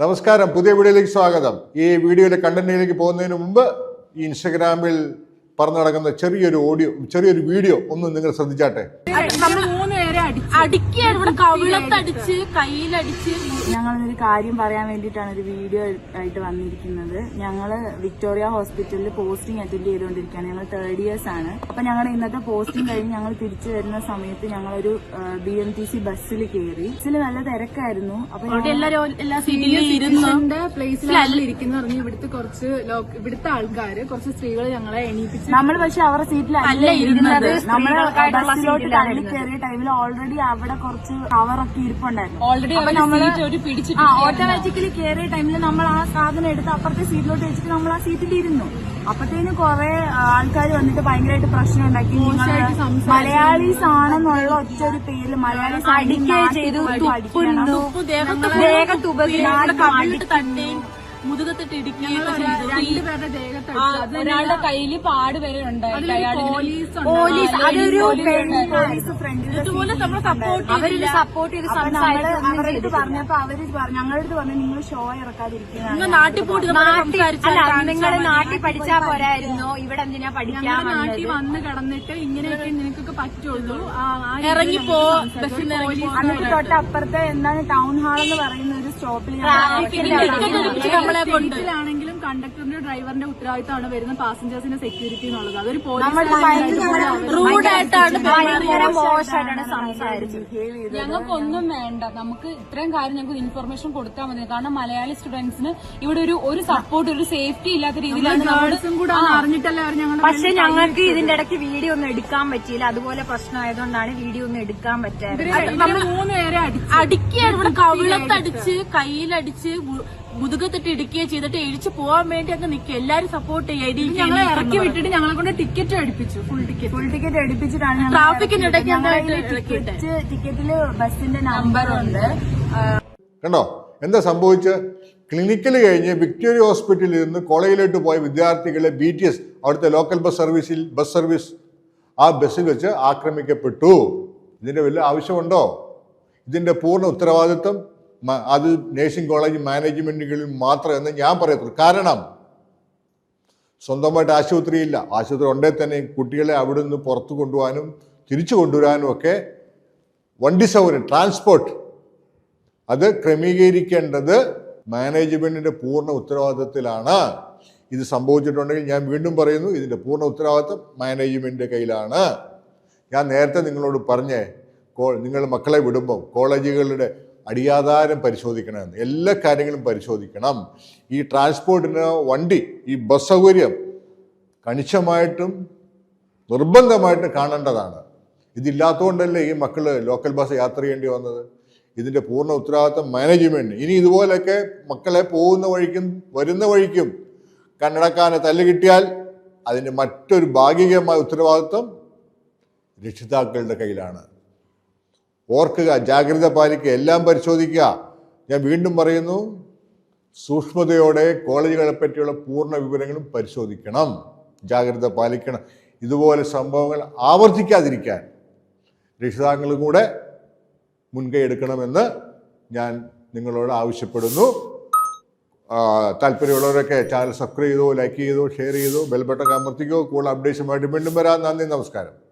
നമസ്കാരം. പുതിയ വീഡിയോയിലേക്ക് സ്വാഗതം. ഈ വീഡിയോയിലെ കണ്ടന്റിലേക്ക് പോകുന്നതിന് മുമ്പ് ഈ ഇൻസ്റ്റഗ്രാമിൽ പറഞ്ഞു നടക്കുന്ന ചെറിയൊരു ഓഡിയോ ചെറിയൊരു വീഡിയോ ഒന്ന് നിങ്ങൾ ശ്രദ്ധിച്ചാട്ടെ. അടിക്കുകയാണ് ഇവിടെ കവിളത്തടിച്ച് കയ്യിലടിച്ച്. ഞങ്ങളൊരു കാര്യം പറയാൻ വേണ്ടിട്ടാണ് ഒരു വീഡിയോ ആയിട്ട് വന്നിരിക്കുന്നത്. ഞങ്ങൾ വിക്ടോറിയ ഹോസ്പിറ്റലിൽ പോസ്റ്റിംഗ് അറ്റൻഡ് ചെയ്തുകൊണ്ടിരിക്കുകയാണ്. ഞങ്ങൾ തേർഡ് ഇയേഴ്സ് ആണ്. അപ്പൊ ഞങ്ങളുടെ ഇന്നത്തെ പോസ്റ്റിംഗ് കഴിഞ്ഞ് ഞങ്ങൾ തിരിച്ചു വരുന്ന സമയത്ത് ഞങ്ങളൊരു ബി എം ടി സി ബസ്സിൽ കയറി ബസ്സിൽ നല്ല തിരക്കായിരുന്നു. അപ്പൊ പ്ലേസിലാണ് ഇരിക്കുന്ന ഇവിടുത്തെ കുറച്ച് ഇവിടുത്തെ ആൾക്കാര് കുറച്ച് സ്ത്രീകൾ ഞങ്ങളെ എണീപ്പിച്ചു നമ്മൾ പക്ഷെ അവരുടെ സീറ്റിലല്ല അല്ല ഇരുന്നത്. നമ്മൾ ബസ്സിലോട്ട് കയറിയ ടൈമിൽ ഓൾറെഡി അവിടെ കുറച്ച് കവറൊക്കെ ഇരിപ്പുണ്ടായിരുന്നു. ഓൾറെഡി അപ്പൊ നമ്മൾ ഓട്ടോമാറ്റിക്കലി കയറിയ ടൈമിൽ നമ്മൾ ആ സാധനം എടുത്ത് അപ്പുറത്തെ സീറ്റിലോട്ട് വെച്ചിട്ട് നമ്മൾ ആ സീറ്റിൽ ഇരുന്നു. അപ്പത്തേനും കുറെ ആൾക്കാർ വന്നിട്ട് ഭയങ്കരമായിട്ട് പ്രശ്നം ഉണ്ടാക്കി. മലയാളീസ് ആണെന്നുള്ള ഒറ്റ ഒരു പേരിൽ മലയാളീസ് അടിക്കുകയും ചെയ്തു. അടിക്കുന്നു ദേഹത്ത് ഉപദ്രവം കവിളിട്ട് തട്ടുകയും മുതുകത്തിട്ട് ഇടിക്കുകയും ഒക്കെ ചെയ്തു രണ്ടുപേരുടെ ദേഹത്ത് ഒരാളുടെ കയ്യിൽ പാട് വരെ അയാളിങ്ങനെ പോലീസ് ഉണ്ട്. പോലീസ് അതൊരു പോലീസ് ഇതുപോലെ നമ്മളെ സപ്പോർട്ട് അവരിത് സപ്പോർട്ട് ചെയ്ത് അവരടുത്ത് പറഞ്ഞപ്പോ അവർ ഞങ്ങളടുത്ത് പറഞ്ഞു നിങ്ങൾ ഷോ ഇറക്കാതിരിക്കുന്നതാണ് നാട്ടിൽ പോയിട്ട് നമ്മൾ നിങ്ങൾ നാട്ടിൽ പഠിച്ചാ പോരായിരുന്നു. ഇവിടെ എന്തിനാ പഠിക്കാൻ നാട്ടിൽ വന്ന് കിടന്നിട്ട് ഇങ്ങനെയൊക്കെ നിനക്കൊക്കെ പറ്റുള്ളൂ. ഇറങ്ങിപ്പോ സംസാരിച്ചു. തൊട്ടപ്പുറത്തെ എന്താണ് ടൗൺ ഹാൾ എന്ന് പറയുന്ന ഒരു സ്റ്റോപ്പിൽ നമ്മളെ കൊണ്ട്. കണ്ടക്ടറിന്റെ ഡ്രൈവറിന്റെ ഉത്തരവാദിത്തമാണ് വരുന്ന പാസഞ്ചേഴ്സിന്റെ സെക്യൂരിറ്റി എന്നുള്ളത്. അതൊരു ഞങ്ങൾക്കൊന്നും വേണ്ട. നമുക്ക് ഇത്രയും കാര്യം ഞങ്ങൾക്ക് ഇൻഫർമേഷൻ കൊടുത്താൽ മതി. കാരണം മലയാളി സ്റ്റുഡൻസിന് ഇവിടെ ഒരു ഒരു സപ്പോർട്ട് ഒരു സേഫ്റ്റി ഇല്ലാത്ത രീതിയിലാണ് നമ്മൾ ഗേൾസും കൂടെ ഒന്ന് അറിഞ്ഞിട്ടല്ലേ അവർ ഞങ്ങൾ പക്ഷെ ഞങ്ങൾക്ക് ഇതിന്റെ ഇടയ്ക്ക് വീഡിയോ ഒന്നും എടുക്കാൻ പറ്റിയില്ല. അതുപോലെ പ്രശ്നമായതുകൊണ്ടാണ് വീഡിയോ ഒന്നും എടുക്കാൻ പറ്റാറ് നമ്മൾ മൂന്ന് പേരെ അടിച്ചു. അടിക്കുകയാണ് ഇവിടെ കവിളത്തടിച്ച് കയ്യിലടിച്ച് മുതുകത്തിട്ട് ഇടിക്കുകയും ചെയ്തിട്ട് എഴിച്ചു പോവാൻ വേണ്ടി അങ്ങ് നിൽക്കുക എല്ലാരും സപ്പോർട്ട് ചെയ്യുക ഞങ്ങളെ ഇറക്കി വിട്ടിട്ട് ഞങ്ങളെ കൊണ്ട് ടിക്കറ്റ് അടിപ്പിച്ചു. ഫുൾ ടിക്കറ്റ് ഫുൾ ടിക്കറ്റ് അടിപ്പിച്ചിട്ടാണ് ടിക്കറ്റ് ടിക്കറ്റിൽ ബസിന്റെ നമ്പർ ഉണ്ട്. കണ്ടോ? എന്താ സംഭവിച്ച്? ക്ലിനിക്കൽ കഴിഞ്ഞ് വിക്ടോറിയ ഹോസ്പിറ്റലിൽ നിന്ന് കോളേജിലോട്ട് പോയ വിദ്യാർത്ഥികളെ ബി ടി എസ് അവിടുത്തെ ലോക്കൽ ബസ് സർവീസിൽ ബസ് സർവീസ് ആ ബസ്സിൽ വെച്ച് ആക്രമിക്കപ്പെട്ടു. ഇതിന്റെ വലിയ ആവശ്യമുണ്ടോ? ഇതിന്റെ പൂർണ ഉത്തരവാദിത്വം അത് നേഴ്സിംഗ് കോളേജ് മാനേജ്മെന്റുകളിൽ മാത്രം എന്ന് ഞാൻ പറയത്തുള്ളൂ. കാരണം സ്വന്തമായിട്ട് ആശുപത്രിയില്ല. ആശുപത്രി ഉണ്ടേ തന്നെ കുട്ടികളെ അവിടെ നിന്ന് പുറത്തു കൊണ്ടുപോകാനും തിരിച്ചു കൊണ്ടുവരാനും ഒക്കെ വണ്ടി സൗകര്യം ട്രാൻസ്പോർട്ട് അത് ക്രമീകരിക്കേണ്ടത് മാനേജ്മെന്റിന്റെ പൂർണ ഉത്തരവാദിത്തത്തിലാണ്. ഇത് സംഭവിച്ചിട്ടുണ്ടെങ്കിൽ ഞാൻ വീണ്ടും പറയുന്നു ഇതിന്റെ പൂർണ ഉത്തരവാദിത്തം മാനേജ്മെന്റിന്റെ കയ്യിലാണ്. ഞാൻ നേരത്തെ നിങ്ങളോട് പറഞ്ഞേ നിങ്ങൾ മക്കളെ വിടുമ്പോൾ കോളേജുകളുടെ അടിയാധാരം പരിശോധിക്കണമെന്ന് എല്ലാ കാര്യങ്ങളും പരിശോധിക്കണം. ഈ ട്രാൻസ്പോർട്ടിന് വണ്ടി ഈ ബസ് സൗകര്യം കണിശമായിട്ടും നിർബന്ധമായിട്ടും കാണേണ്ടതാണ്. ഇതില്ലാത്തതുകൊണ്ടല്ലേ ഈ മക്കൾ ലോക്കൽ ബസ് യാത്ര ചെയ്യേണ്ടി വന്നത്? ഇതിന്റെ പൂർണ ഉത്തരവാദിത്തം മാനേജ്മെന്റ് ഇനി ഇതുപോലെയൊക്കെ മക്കളെ പോകുന്ന വഴിക്കും വരുന്ന വഴിക്കും കണ്ണടക്കാനെ തല്ല് കിട്ടിയാൽ അതിന്റെ മറ്റൊരു ഭാഗികമായ ഉത്തരവാദിത്വം രക്ഷിതാക്കളുടെ കയ്യിലാണ്. ഓർക്കുക ജാഗ്രത പാലിക്കുക എല്ലാം പരിശോധിക്കുക. ഞാൻ വീണ്ടും പറയുന്നു സൂക്ഷ്മതയോടെ കോളേജുകളെ പറ്റിയുള്ള പൂർണ വിവരങ്ങളും പരിശോധിക്കണം. ജാഗ്രത പാലിക്കണം. ഇതുപോലെ സംഭവങ്ങൾ ആവർത്തിക്കാതിരിക്കാൻ രക്ഷിതാക്കളും കൂടെ മുൻകൈ എടുക്കണമെന്ന് ഞാൻ നിങ്ങളോട് ആവശ്യപ്പെടുന്നു. താല്പര്യമുള്ളവരൊക്കെ ചാനൽ സബ്സ്ക്രൈബ് ചെയ്തോ ലൈക്ക് ചെയ്തോ ഷെയർ ചെയ്തോ ബെൽബട്ടൊക്കെ അമർത്തിക്കോ. കൂടുതൽ അപ്ഡേഷനുമായിട്ട് വീണ്ടും വരാം. നന്ദി നമസ്കാരം.